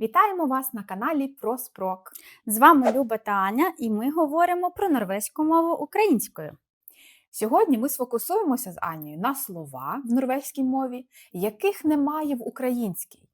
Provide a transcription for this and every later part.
Вітаємо вас на каналі Проспрок. З вами Люба та Аня, і ми говоримо про норвезьку мову українською. Сьогодні ми сфокусуємося з Анією на слова в норвезькій мові, яких немає в українській.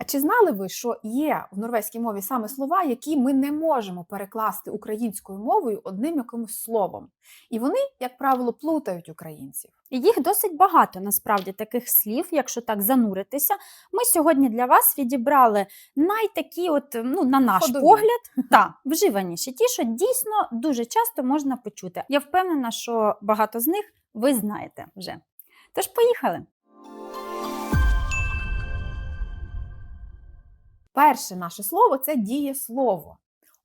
А чи знали ви, що є в норвезькій мові саме слова, які ми не можемо перекласти українською мовою одним якимось словом? І вони, як правило, плутають українців. Їх досить багато насправді таких слів, якщо так зануритися. Ми сьогодні для вас відібрали найтакі, от, ну, на наш Ходові. погляд, та, вживаніші, ті, що дійсно дуже часто можна почути. Я впевнена, що багато з них ви знаєте вже. Тож поїхали. Перше наше слово це дієслово.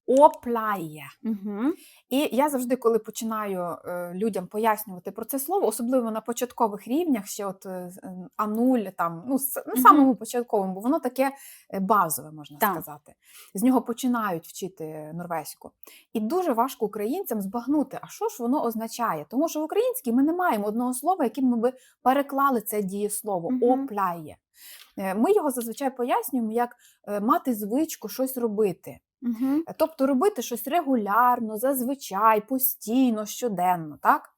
Опляє. Угу. І я завжди, коли починаю е, людям пояснювати про це слово, особливо на початкових рівнях, ще от е, з- е, А0, там, ну, на Мгм. самому початковому, бо воно таке е, базове, можна Так. сказати. З нього починають вчити норвезьку. І дуже важко українцям збагнути, а що ж воно означає. Тому що в українській ми не маємо одного слова, яким ми би переклали це дієслово Мгм. опляє. Е, Ми його зазвичай пояснюємо як е, мати звичку щось робити. Угу. Тобто робити щось регулярно, зазвичай, постійно, щоденно, так?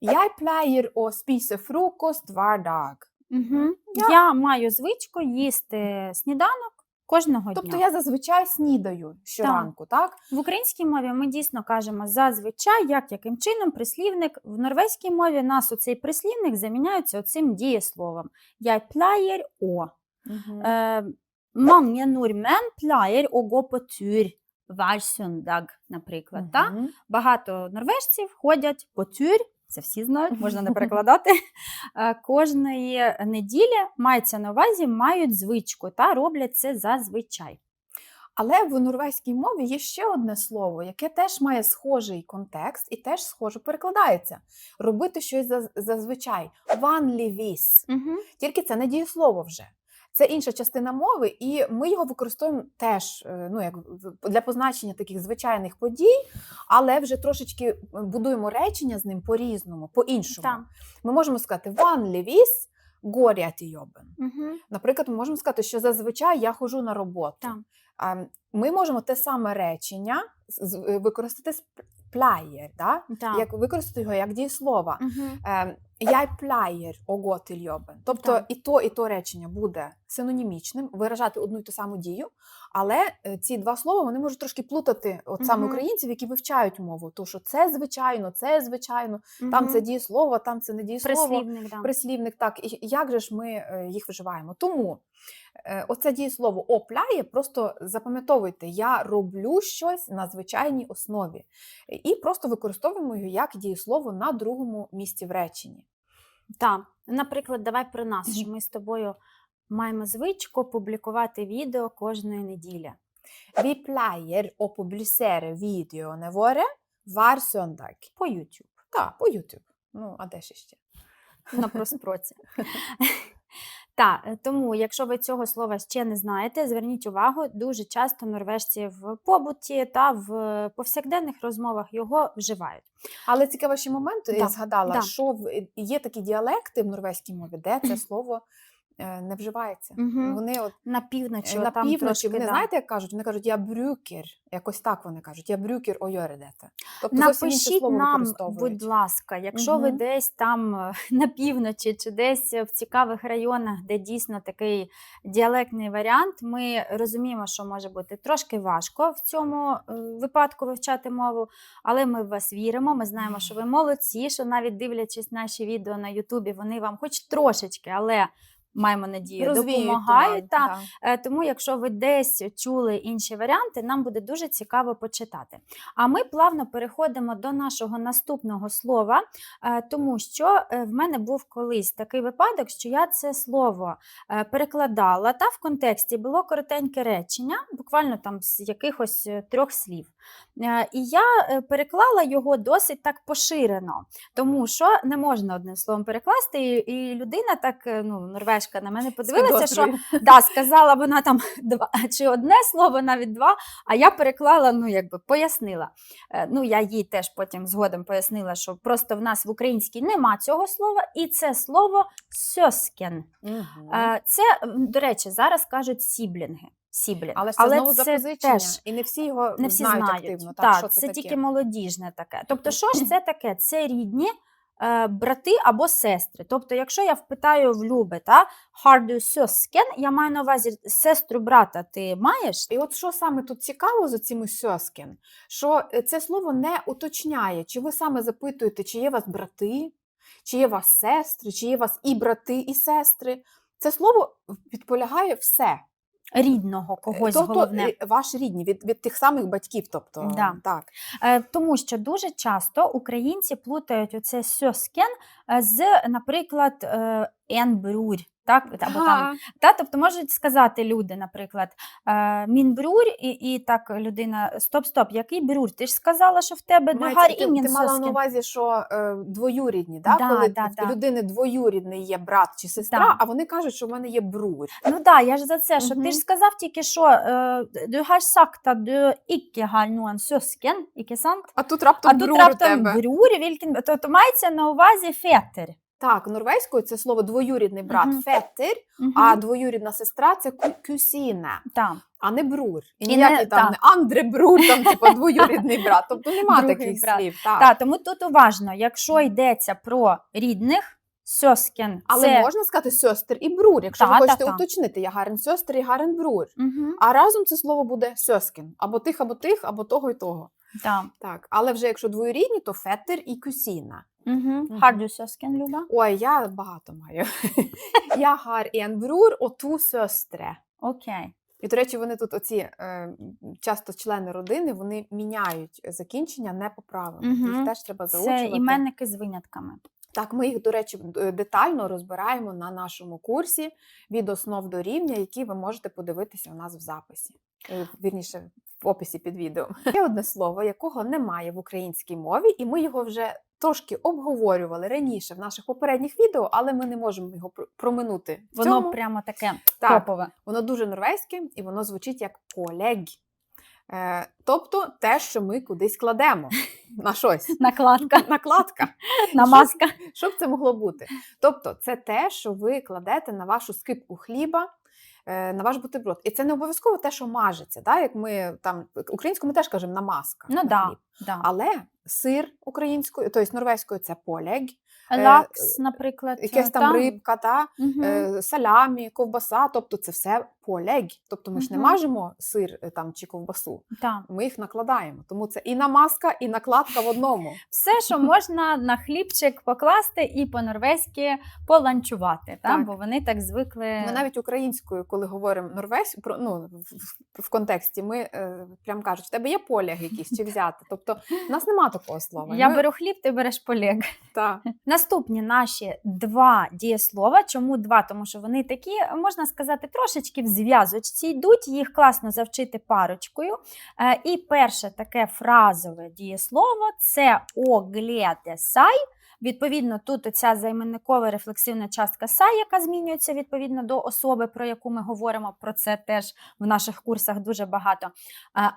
Я плеєр о спісе фрукост. Угу. Я- Я маю звичку їсти сніданок кожного Тобто дня. я зазвичай снідаю щоранку, так? В українській мові ми дійсно кажемо зазвичай, як яким чином прислівник. В норвезькій мові нас оцей прислівник заміняється оцим дієсловом. Я pleier å. Е, mange nordmenn pleier å gå på tur hver søndag, наприклад. Та? Багато норвежців ходять по тюр, це всі знають, можна не перекладати. Е, Кожної неділі мається на увазі, мають звичку та роблять це зазвичай. Але в норвезькій мові є ще одне слово, яке теж має схожий контекст і теж схоже перекладається. Робити щось заз- зазвичай. Vanligvis. Угу. Тільки це не дієслово вже. Це інша частина мови, і ми його використовуємо теж е, ну, як для позначення таких звичайних подій, але вже трошечки е, будуємо речення з ним по-різному, по-іншому. Ми можемо сказати går jag till. Угу. Наприклад, ми можемо сказати, що зазвичай я ходжу на роботу. Так. Ми можемо те саме речення е, використати pleier, да? Як використати його як дієслова. Угу. Ем, pleier å gå. Тобто Так. і то, і то речення буде синонімічним, виражати одну і ту саму дію, але е, ці два слова вони можуть трошки плутати от саме українців, які вивчають мову. То що це звичайно, це звичайно, там це дієслово, там це не дієслово. прислівник. Да. Прислівник, так, і як же ж ми е, їх виживаємо? Тому е, оце дієслово опляє, просто запам'ятовуйте, я роблю щось на звичайній основі. І просто використовуємо його як дієслово на другому місці в реченні. Так. Наприклад, давай про нас, що ми з тобою маємо звичку публікувати відео кожної неділі. Vi pleier å publisere videoene våre hver søndag. По YouTube. Так, по YouTube. Ну, а де ж ще? на проспроці. Так, е, тому, якщо ви цього слова ще не знаєте, зверніть увагу, дуже часто норвежці в побуті та в повсякденних розмовах його вживають. Але цікавий ще момент, я Да, згадала, да. що є такі діалекти в норвезькій мові, де це слово е, не вживається. Мгм. Вони от На півночі, Е, на там півночі трошки, вони да. знаєте, як кажуть? Вони кажуть, я брюкер. Якось так вони кажуть, я брюкер ойоредете. Тобто Напишіть слово нам, будь ласка, якщо ви десь там е, на півночі чи десь в цікавих районах, де дійсно такий діалектний варіант, ми розуміємо, що може бути трошки важко в цьому е, випадку вивчати мову, але ми в вас віримо. Ми знаємо, що ви молодці, що навіть дивлячись наші відео на Ютубі, вони вам хоч трошечки, але маємо надію, Розвіють допомагають. туман, Та, да. Е, Тому, якщо ви десь чули інші варіанти, нам буде дуже цікаво почитати. А ми плавно переходимо до нашого наступного слова, е, тому що е, в мене був колись такий випадок, що я це слово перекладала, та в контексті було коротеньке речення, буквально там з якихось трьох слів. І я переклала його досить так поширено, тому що не можна одним словом перекласти, і, людина так, ну, норвежка на мене подивилася, що да, сказала вона там два чи одне слово, навіть два. А я переклала, ну якби пояснила. Е, Ну, я їй теж потім згодом пояснила, що просто в нас в українській нема цього слова, і це слово сьоскен. Мгм. Е, Це, до речі, зараз кажуть сіблінги. сіблінг. Але це знову запозичення, теж і не всі його не всі знають, знають. активно. Так, що це, це таке? тільки молодіжне таке. Тобто, що ж це таке? Це рідні брати або сестри. Тобто, якщо я впитаю в Люби, та du søsken, я маю на увазі сестру брата ти маєш? І от що саме тут цікаво з цими сьоскін, що е, це слово не уточняє, чи ви саме запитуєте, чи є у вас брати, чи є у вас сестри, чи є у вас і брати, і сестри. Це слово підполягає все. Рідного когось тобто головне. ваші ваш рідні від, від тих самих батьків. Тобто, Да. так. Е, Тому що дуже часто українці плутають оце сьоскен е, з, наприклад, е, «en bror», Так, або там, та, тобто можуть сказати люди, наприклад, е, мін брюр, і, і так людина, стоп, стоп, який брюр? Ти ж сказала, що в тебе дугар ти, ти мала на увазі, що е, двоюрідні, да? Да, коли да, да. людини двоюрідний є брат чи сестра, Да. а вони кажуть, що в мене є брур. Ну так, да, я ж за це, що ти ж сказав тільки що, е, har noen søsken, ikke sant? А тут раптом А тут раптом брюр, вілкін, то, то мається на увазі фетер. Так, норвезькою це слово двоюрідний брат Мгм. фетер, а двоюрідна сестра це кюсіна, Так. а не брур. І І ніякий не- там так. не Андре брур, там типу двоюрідний брат. Тобто нема Другий таких брат. слів. Так. Так, тому тут уважно, якщо йдеться про рідних, сьоскен, Але це... можна сказати сестер і брур, якщо Та, ви хочете та. уточнити, я гарен сестер і гарен брур. Угу. А разом це слово буде сьоскін. Або тих, або тих, або того і того. Так. Так, але вже якщо двоюрідні, то фетер і кюсіна. Угу. Har du søsken, Люба? Ой, я багато маю. я har en bror to søstre. Окей. І, до речі, вони тут, оці е, часто члени родини, вони міняють закінчення не по правилам. Мгм. Їх теж треба заучувати. Це іменники з винятками. Так, ми їх, до речі, детально розбираємо на нашому курсі від основ до рівня, які ви можете подивитися у нас в записі. Е, Вірніше, в описі під відео. Є одне слово, якого немає в українській мові, і ми його вже трошки обговорювали раніше в наших попередніх відео, але ми не можемо його проминути. В Воно цьому. прямо таке Так. топове. Воно дуже норвезьке і воно звучить як колег. Е, тобто те, що ми кудись кладемо на щось. Накладка, Накладка. намазка. Що б це могло бути? Тобто, це те, що ви кладете на вашу скипку хліба, на ваш бутерброд. І це не обов'язково те, що мажеться. Да? Як ми там українському теж кажемо намазка. Ну на да, да. Але сир українською, тобто норвезькою це полег, е, Лакс, наприклад. якась там та? рибка, та, е, салямі, ковбаса, тобто це все полег. Тобто ми ж не мажемо сир е, там, чи ковбасу, Та. ми їх накладаємо. Тому це і намазка, і накладка в одному. Все, що можна на хлібчик покласти і по-норвезьки поланчувати, та? Так. бо вони так звикли. Ми навіть українською, коли говоримо норвезь, про ну в, в- контексті, ми е, прям кажуть, в тебе є поляг якийсь чи взяти. Тобто в нас нема такого слова. Я Ми- беру хліб, ти береш поліг. та, Наступні наші два дієслова. Чому два? Тому що вони такі, можна сказати, трошечки в зв'язочці йдуть, їх класно завчити парочкою. Е, І перше таке фразове дієслово це оглядесай. Відповідно, тут ця займенникова рефлексивна частка сай, яка змінюється відповідно до особи, про яку ми говоримо. Про це теж в наших курсах дуже багато.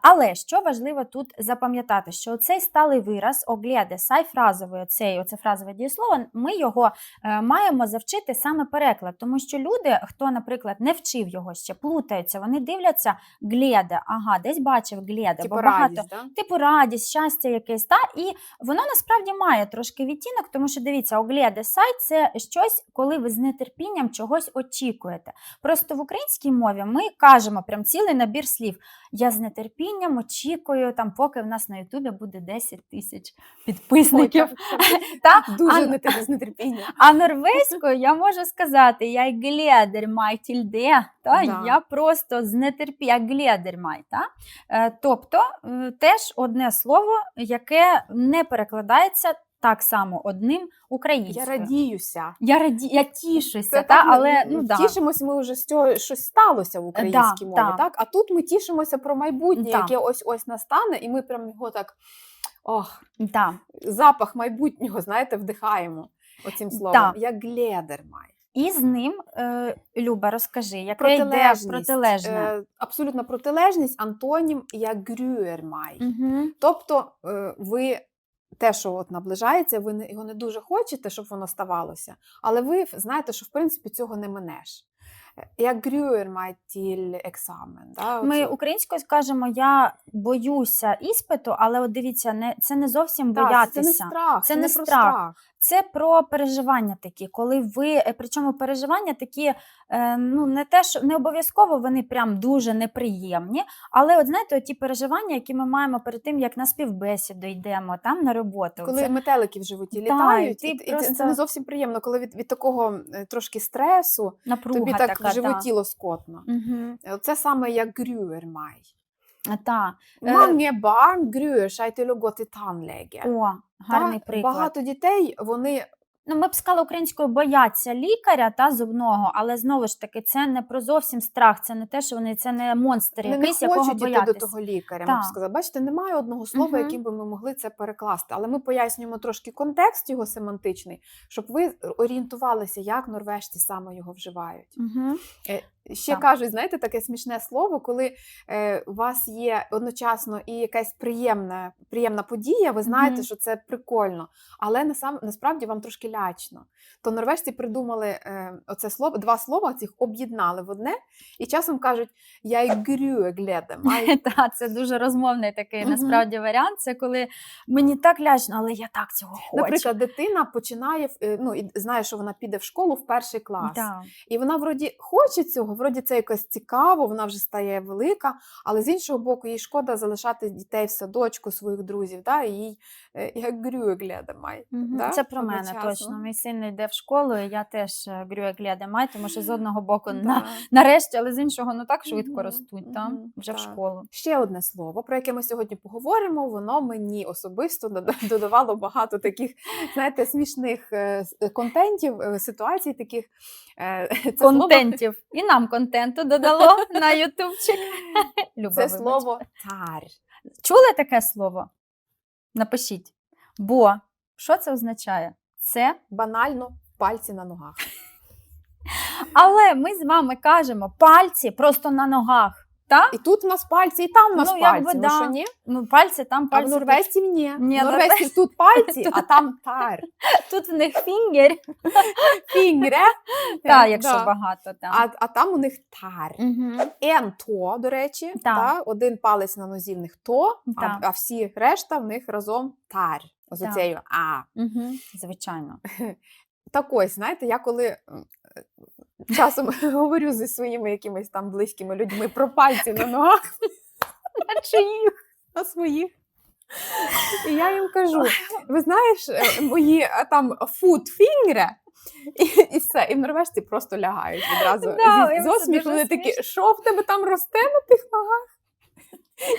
Але що важливо тут запам'ятати, що цей сталий вираз огляде сай фразовий, оцей, оце фразове дієслово, ми його е, маємо завчити саме переклад, тому що люди, хто, наприклад, не вчив його ще, плутаються, вони дивляться гледе, ага, десь бачив гледе, типу бо багато радість, да? типу радість, щастя якесь, та і воно насправді має трошки відтінок, тому що дивіться, огляде сайт це щось, коли ви з нетерпінням чогось очікуєте. Просто в українській мові ми кажемо прям цілий набір слів. Я з нетерпінням очікую, там, поки в нас на Ютубі буде 10 тисяч підписників. Та? Дуже не те- з нетерпінням. А норвезькою я можу сказати я гледер май тільде, та Да. я просто з нетерпінням? Е, тобто е, теж одне слово, яке не перекладається так само одним Я радіюся. Я раді, я тішуся, Це та, ми- але ну да. тішимось ми вже з цього щось сталося в українській Да, мові, да. так? А тут ми тішимося про майбутнє, Да. яке ось ось настане, і ми прям його так. Ох, Да. запах майбутнього, знаєте, вдихаємо оцим словом. Так. Як гледер май. І з ним, е, Люба, розкажи, яке йде Протилежність. Е, абсолютно протилежність, антонім як грюермай. Угу. Тобто е, ви те, що от наближається, ви не- його не дуже хочете, щоб воно ставалося, але ви знаєте, що в принципі цього не минеш. Як грюєр тіль eksamen. Да? Ми українською скажемо я боюся іспиту, але от дивіться, не це не зовсім Так, боятися. Це не страх, Це не не страх. страх. Це про переживання такі, коли ви, е, причому переживання такі, е, ну не те, що не обов'язково вони прям дуже неприємні, але от знаєте, ті переживання, які ми маємо перед тим, як на співбесіду йдемо там на роботу. Коли це, метелики в животі Так, літають, і і, ти і це- не зовсім приємно, коли від, від такого е, трошки стресу напруга тобі так така, в животі лоскотно. Угу. Це саме як meg. Та. Е, Mange barn gruer seg til å gå til tannlege. О, гарний Та, приклад. Багато дітей вони Ну, ми б сказали українською бояться лікаря та зубного, але знову ж таки, це не про зовсім страх, це не те, що вони це не монстр не, не якийсь, якого хочуть іти боятися. до того лікаря. Так. Можна сказати, бачите, немає одного слова, Мгм. яким би ми могли це перекласти. Але ми пояснюємо трошки контекст його семантичний, щоб ви орієнтувалися, як норвежці саме його вживають. Угу. Ще Так. кажуть, знаєте, таке смішне слово, коли е, у вас є одночасно і якась приємна, приємна подія, ви знаєте, Мгм. що це прикольно, але насам, насправді вам трошки лячно. То норвежці придумали е, оце слово, два слова цих об'єднали в одне, і часом кажуть я й грюе гледем. Та, це дуже розмовний такий насправді варіант. Це коли мені так лячно, але я так цього хочу. Наприклад, дитина починає е, ну, і знає, що вона піде в школу в перший клас. І вона вроді хоче цього, вроді це якось цікаво, вона вже стає велика, але з іншого боку, їй шкода залишати дітей в садочку своїх друзів, да, і їй е, як грює гляда май. Мгм. Да? Це про мене Одночасно. точно. Мій син йде в школу, і я теж е, грює май, тому що з одного боку Да. на, нарешті, але з іншого ну так швидко Мгм, ростуть там мгм, вже в школу. Ще одне слово, про яке ми сьогодні поговоримо, воно мені особисто додавало багато таких, знаєте, смішних е, контентів, ситуацій таких. Це слово, Контентів. І нам контенту додало на ютубчик. Люба, це вибач. слово тар. Чули таке слово? Напишіть. Бо що це означає? Це, Банально пальці на ногах. але ми з вами кажемо пальці просто на ногах. Та? І тут у нас пальці, і там у нас Ну, якби пальці. да. Ну, що ні? Ну, пальці там А в пальці. норвезців ні. Ні, в норвезців тут пальці, а там тар. Тут в них фінгер, Фінгре. та, Е, якщо да. багато там. А, а там у них тар. Угу. Ен то, до речі, Так. та, один палець на нозі в них то, а, а всі решта в них разом тар. Так. оцею а. Угу. Звичайно. Так ось, знаєте, я коли е, часом говорю зі своїми якимись там близькими людьми про пальці на ногах, А чиїх? на своїх. І я їм кажу: ви знаєш, е, мої там фуд-фінгри, і, і все, і в норвежці просто лягають відразу Да, осміху. Вони такі, що в тебе там росте на тих ногах?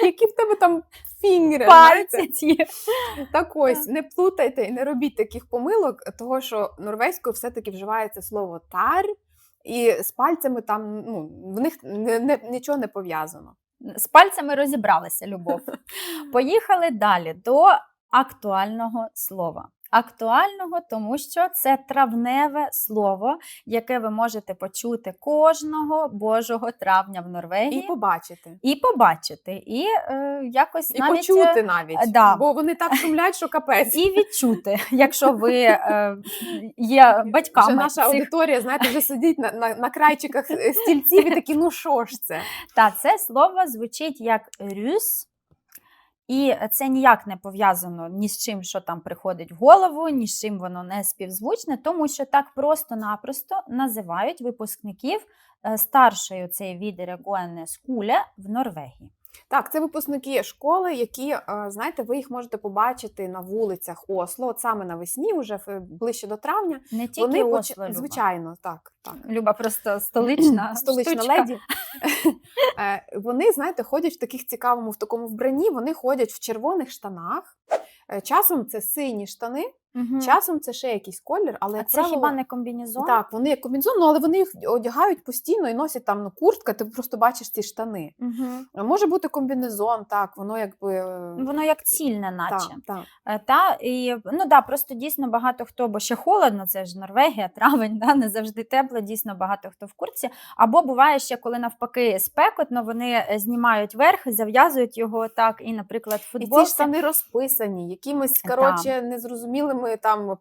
Які в тебе там фінгри? Пальці. Так ось, не плутайте і не робіть таких помилок, того що норвезькою все-таки вживається слово тар, і з пальцями там ну, в них не, не, нічого не пов'язано. З пальцями розібралися, Любов. Поїхали далі до актуального слова. Актуального, тому що це травневе слово, яке ви можете почути кожного божого травня в Норвегії І побачити. і побачити, і е, якось І навіть почути е, навіть, да. бо вони так шумлять, що капець. і відчути, якщо ви е, є Вже батьками наша цих аудиторія, знаєте, вже сидить на, на, на крайчиках е, стільців і такі, ну що ж це? Та це слово звучить як рюс, і це ніяк не пов'язано ні з чим, що там приходить в голову, ні з чим воно не співзвучне, тому що так просто-напросто називають випускників старшою старшої цієї відерегуенне скуля в Норвегії. Так, це випускники школи, які, е, знаєте, ви їх можете побачити на вулицях Осло, от саме навесні, вже ближче до травня. Не тільки Вони поч- Осло, Люба. звичайно, так, так. Люба просто столична, столична штучка. леді. Е, Вони, знаєте, ходять в таких цікавому в такому вбранні. Вони ходять в червоних штанах. Е, Часом це сині штани, Мгм. часом це ще якийсь колір, але А це правило, хіба не комбінезон? так, вони як комбінзон, ну, але вони їх одягають постійно і носять там ну, куртка, ти просто бачиш ці штани. Мгм. Може бути комбінезон, так, воно якби. е, Воно як цільне, наче. Так, так. Е, Та і ну да, просто дійсно багато хто, бо ще холодно, це ж Норвегія, травень, да, не завжди тепло, дійсно багато хто в курсі. Або буває ще, коли навпаки спекотно, вони е, знімають верх, зав'язують його так, і, наприклад, в І ці штани розписані, якимись коротше незрозумілими такими там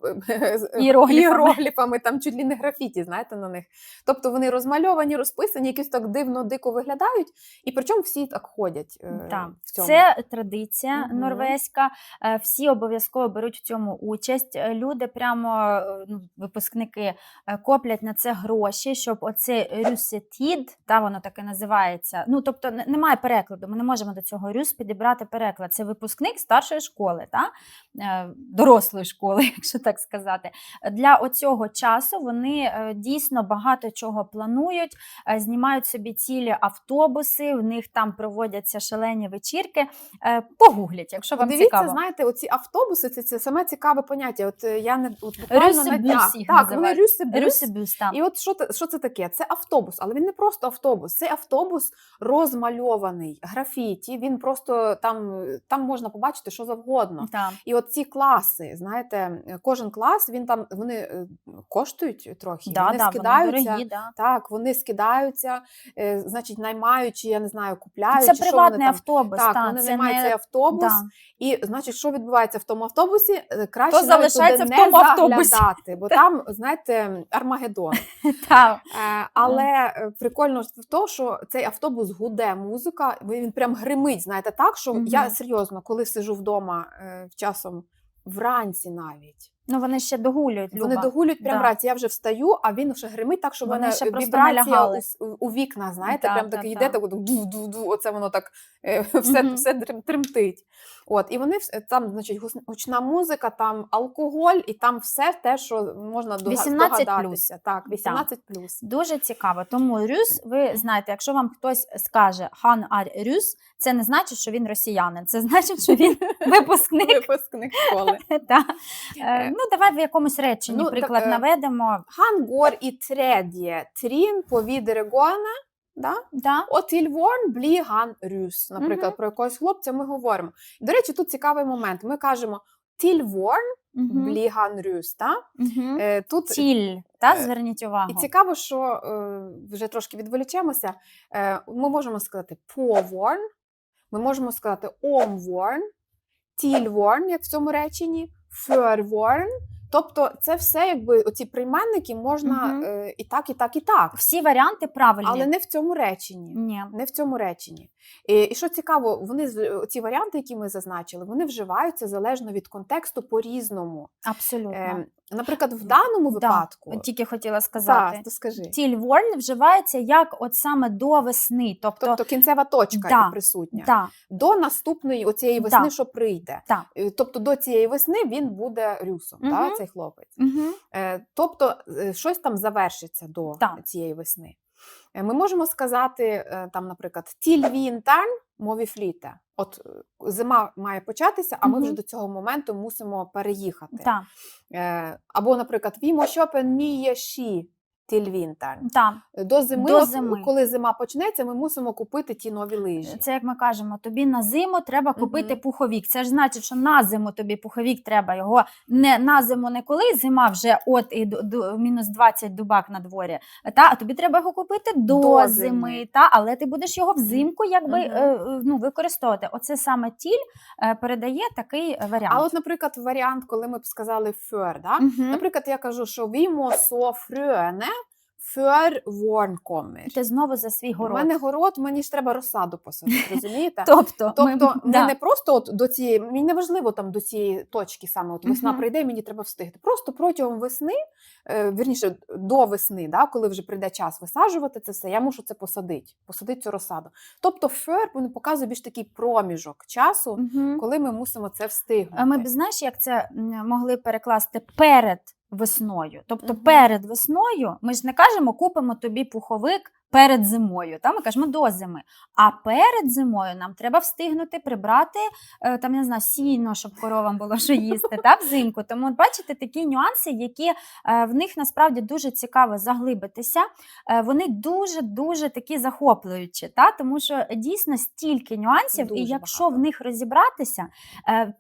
Іерогліфами. іерогліфами, там чуть ли не графіті, знаєте, на них. Тобто вони розмальовані, розписані, якісь так дивно, дико виглядають, і причому всі так ходять е, Так, в цьому. це традиція Мгм. норвезька. е, Всі обов'язково беруть в цьому участь. Е, Люди, прямо е, ну, випускники, е, коплять на це гроші, щоб оце рюсетід, та воно так і називається. Ну тобто немає перекладу. Ми не можемо до цього рюс підібрати переклад. Це випускник старшої школи, та е, дорослої школи, якщо так сказати. Для оцього часу вони е, дійсно багато чого планують, е, знімають собі цілі автобуси, в них там проводяться шалені вечірки. Е, Погугліть, якщо вам Дивіться, цікаво. знаєте, оці автобуси це, це саме цікаве поняття. От я не от буквально на днях. Так, вони рюсебюс. І от що, що це таке? Це автобус, але він не просто автобус. Це автобус розмальований, графіті. Він просто там, там можна побачити що завгодно. Там. І от ці класи, знаєте, е, кожен клас він там вони е, коштують трохи. Да, вони да, вони скидаються. дорогі, да. Так, вони скидаються, е, значить, наймаючи, я не знаю, купляють. Це що приватний вони там. автобус. Так, та, вони це наймають не... цей автобус, Да. І значить, що відбувається в тому автобусі? Краще То залишається туди в тому не автобусі. заглядати, бо там, знаєте, Армагеддон. Але прикольно в тому, що цей автобус гуде музика, він прям гримить, знаєте, так, що я серйозно, коли сижу вдома часом вранці навіть. Ну вони ще догулюють. Вони догулюють прям Да. вранці. Я вже встаю, а він вже гримить так, що Вони ще вібрація у, у вікна, знаєте, Да, прям да, так да. йде, так ду-ду-ду, оце воно так е, все, Мгм. все тремтить. От, і вони там, значить, гучна музика, там алкоголь, і там все те, що можна дога- 18 здогадатися. Так, 18 плюс. Дуже цікаво. Тому рюс, ви знаєте, якщо вам хтось скаже хан ар рюс, це не значить, що він росіянин. Це значить, що він випускник. Випускник школи. Ну, давай в якомусь реченні Ну, приклад е, наведемо. Han går i tredje trinn på videregående. Да? Да? От Ільворн блі ган рюс. Наприклад, Мгм. про якогось хлопця ми говоримо. До речі, тут цікавий момент. Ми кажемо Тільворн Мгм. блі ган рюс. Е, тут Тіль, та? е, зверніть увагу. і цікаво, що вже трошки відволічемося. Ми можемо сказати поворн, ми можемо сказати омворн, тільворн, як в цьому реченні, ферворн. Тобто, це все, якби оці прийменники можна Мгм. е, і так, і так, і так. Всі варіанти правильні. Але не в цьому реченні. Ні. Не в цьому реченні. І, і що цікаво, вони з- ці варіанти, які ми зазначили, вони вживаються залежно від контексту по-різному. Абсолютно. Е, наприклад, в даному Да, випадку, от Тільки хотіла сказати. так, то скажи. Тільворн вживається як от саме до весни. Тобто, Тобто кінцева точка Да, присутня. да, До наступної оцієї весни, Да. що прийде. Да. Е, Тобто до цієї весни він буде рюсом, угу. та, цей хлопець. угу. Тобто е, щось там завершиться до да. цієї весни. Е, Ми можемо сказати, е, там, наприклад, тіль вінтern мові фліте. От е, зима має початися, а ми вже до цього моменту мусимо переїхати. так, Або, наприклад, вімо шопен міє ші вінтern. так. До зими, До от, зими. коли зима почнеться, ми мусимо купити ті нові лижі. Це як ми кажемо, тобі на зиму треба купити Мгм. пуховік. Це ж значить, що на зиму тобі пуховік треба його не на зиму, не коли зима вже от і до, до мінус 20 дубак на дворі. Та а тобі треба його купити до, До зими, зими. та але ти будеш його взимку якби Мгм. е, е, ну, використовувати. Оце саме тіль е, передає такий е, варіант. А от, наприклад, варіант, коли ми б сказали фер, да? Мгм. наприклад, я кажу, що вімо со ворн kommer. Ти знову за свій У город. мене город, мені ж треба розсаду посадити, розумієте? Тобто, Тобто ми, да. не просто от до цієї, мені не важливо там до цієї точки саме, от весна Мгм. прийде, і мені треба встигти. Просто протягом весни, е, вірніше, до весни, да, коли вже прийде час висаджувати це все, я мушу це посадити, посадити цю розсаду. Тобто фер він показує більш такий проміжок часу, Мгм. коли ми мусимо це встигнути. А Ми б знаєш, як це могли перекласти перед весною. Тобто угу. перед весною ми ж не кажемо, купимо тобі пуховик перед зимою. Та? Ми кажемо до зими. А перед зимою нам треба встигнути прибрати е, там, я не знаю, сіно, щоб коровам було що їсти, та, взимку. Тому бачите такі нюанси, які е, в них насправді дуже цікаво заглибитися. Е, Вони дуже-дуже такі захоплюючі, та? тому що дійсно стільки нюансів, і якщо багато. в них розібратися,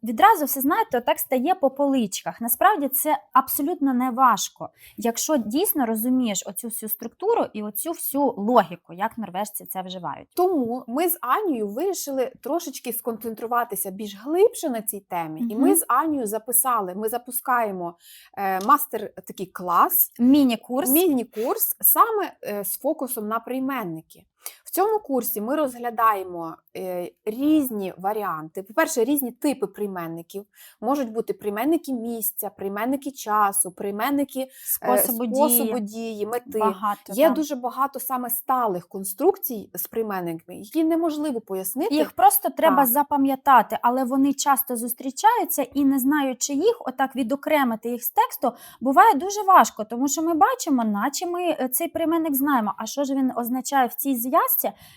відразу все знаєте, так стає по поличках. Насправді це абсолютно не важко, якщо дійсно розумієш оцю всю структуру і оцю всю логіку, як норвежці це вживають. Тому ми з Анією вирішили трошечки сконцентруватися більш глибше на цій темі. І ми з Анією записали, ми запускаємо е, мастер такий клас, Міні-курс. міні-курс саме е, з фокусом на прийменники. В цьому курсі ми розглядаємо е, різні варіанти. По-перше, різні типи прийменників. Можуть бути прийменники місця, прийменники часу, прийменники е, способу, способу дії. дії, мети. Багато. Є так. дуже багато саме сталих конструкцій з прийменниками, які неможливо пояснити. Їх просто треба Так. запам'ятати, але вони часто зустрічаються і не знаючи їх, отак відокремити їх з тексту, буває дуже важко, тому що ми бачимо, наче ми е, цей прийменник знаємо. А що ж він означає в цій зв'язці?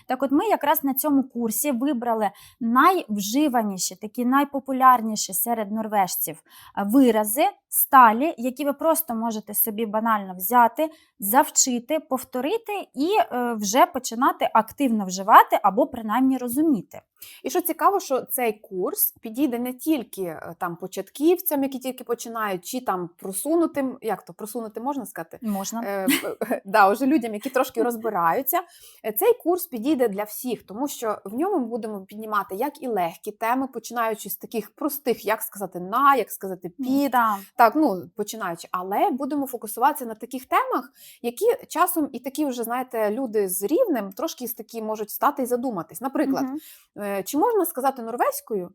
Так, от ми якраз на цьому курсі вибрали найвживаніші, такі найпопулярніші серед норвежців е, вирази, сталі, які ви просто можете собі банально взяти, завчити, повторити і е, вже починати активно вживати або принаймні розуміти. І що цікаво, що цей курс підійде не тільки е, там початківцям, які тільки починають, чи там просунутим, як то просунути можна сказати? Можна. Е, да, уже людям, які трошки розбираються. Е, Цей курс підійде для всіх, тому що в ньому ми будемо піднімати як і легкі теми, починаючи з таких простих, як сказати на, як сказати під, Да. Так, ну починаючи, але будемо фокусуватися на таких темах, які часом і такі вже знаєте, люди з рівнем трошки з такі можуть стати і задуматись. Наприклад, Мгм. Е, чи можна сказати норвезькою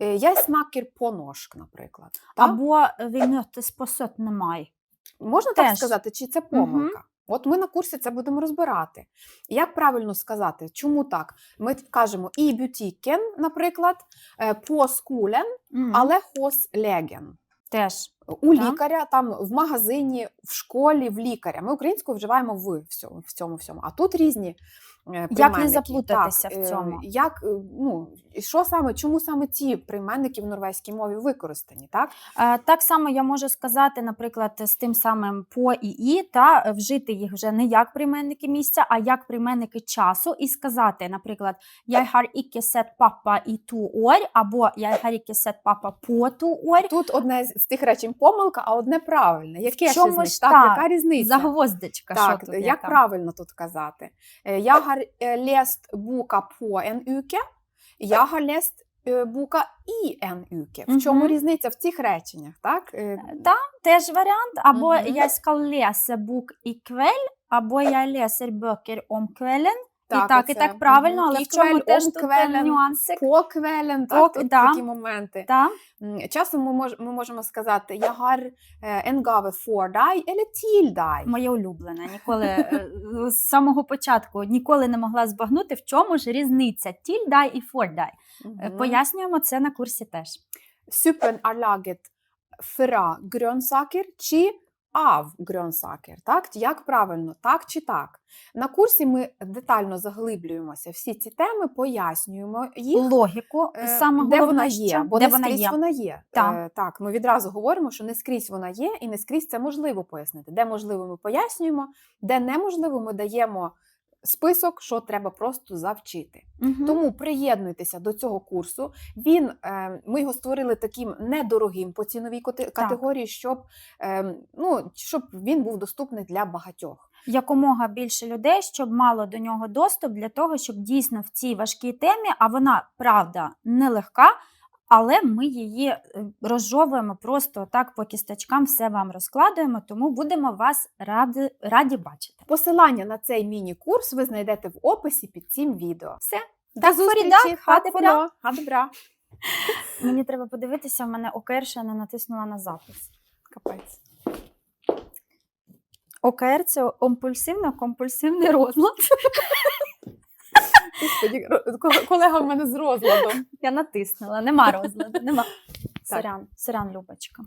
е, я смакер поножк, наприклад. Так? Або ви мøtes спосот немає. Можна так сказати, чи це помилка? От ми на курсі це будемо розбирати. Як правильно сказати, чому так? Ми кажемо і бютікен, наприклад, е, по скулен, але хос леген. теж. У Так. лікаря, там в магазині, в школі, в лікаря. Ми українською вживаємо в в цьому всьому. А тут різні. Е, не заплутатися Так, в е, цьому? Як, е, ну, що саме, чому саме ці прийменники в норвезькій мові використані? Так? Так само я можу сказати, наприклад, з тим самим по і і, та вжити їх вже не як прийменники місця, а як прийменники часу, і сказати, наприклад, jeg har ikke sett pappa i to år, або jeg har ikke sett pappa på to år. Тут одне з тих речень помилка, а одне правильне. Яке ж Так, яка різниця? Загвоздочка, Так, що тут як яка? правильно тут казати? Я har е, lest boka på en uke, я har lest е, boka i en uke. В чому Мгм. різниця в цих реченнях? Так? Е, теж варіант. Або Мгм. я skal lese bok i kveld, або я leser bøker om kvelden. і так, і так правильно, але І в чому теж тут нюансик. По так, Ок, тут да. такі моменти. М, Часом ми, мож, ми можемо сказати «Я for deg» eller «til deg». Моє улюблене. Ніколи е, з самого початку ніколи не могла збагнути, в чому ж різниця тільдай і фордай. Е, Пояснюємо це на курсі теж. Suppen er laget fra чи av Грьонсакер, Так? Як правильно, так чи так? На курсі ми детально заглиблюємося всі ці теми, пояснюємо їх. Логіку Е, саме де вона є, бо де не вона скрізь є. вона є. Так. Е, так, ми відразу говоримо, що не скрізь вона є, і не скрізь це можливо пояснити. Де можливо, ми пояснюємо, де неможливо, ми даємо список, що треба просто завчити. Мгм. Тому приєднуйтеся до цього курсу. Він е, ми його створили таким недорогим по ціновій категорії, щоб, е, ну, щоб він був доступний для багатьох. якомога більше людей, щоб мало до нього доступ для того, щоб дійсно в цій важкій темі, а вона правда нелегка, але ми її е, розжовуємо просто так по кісточкам, все вам розкладуємо, тому будемо вас раді, раді бачити. Посилання на цей міні-курс ви знайдете в описі під цим відео. Все. До зустрічі! Фаріда, Ха хати бра. Хадебра. Мені треба подивитися, в мене ОКР ще не натиснула на запис. Капець. ОКР це омпульсивно-компульсивний розлад. Господи, колега в мене з розладом. Я натиснула, нема розладу, нема. Сорян, сорян, Любочка.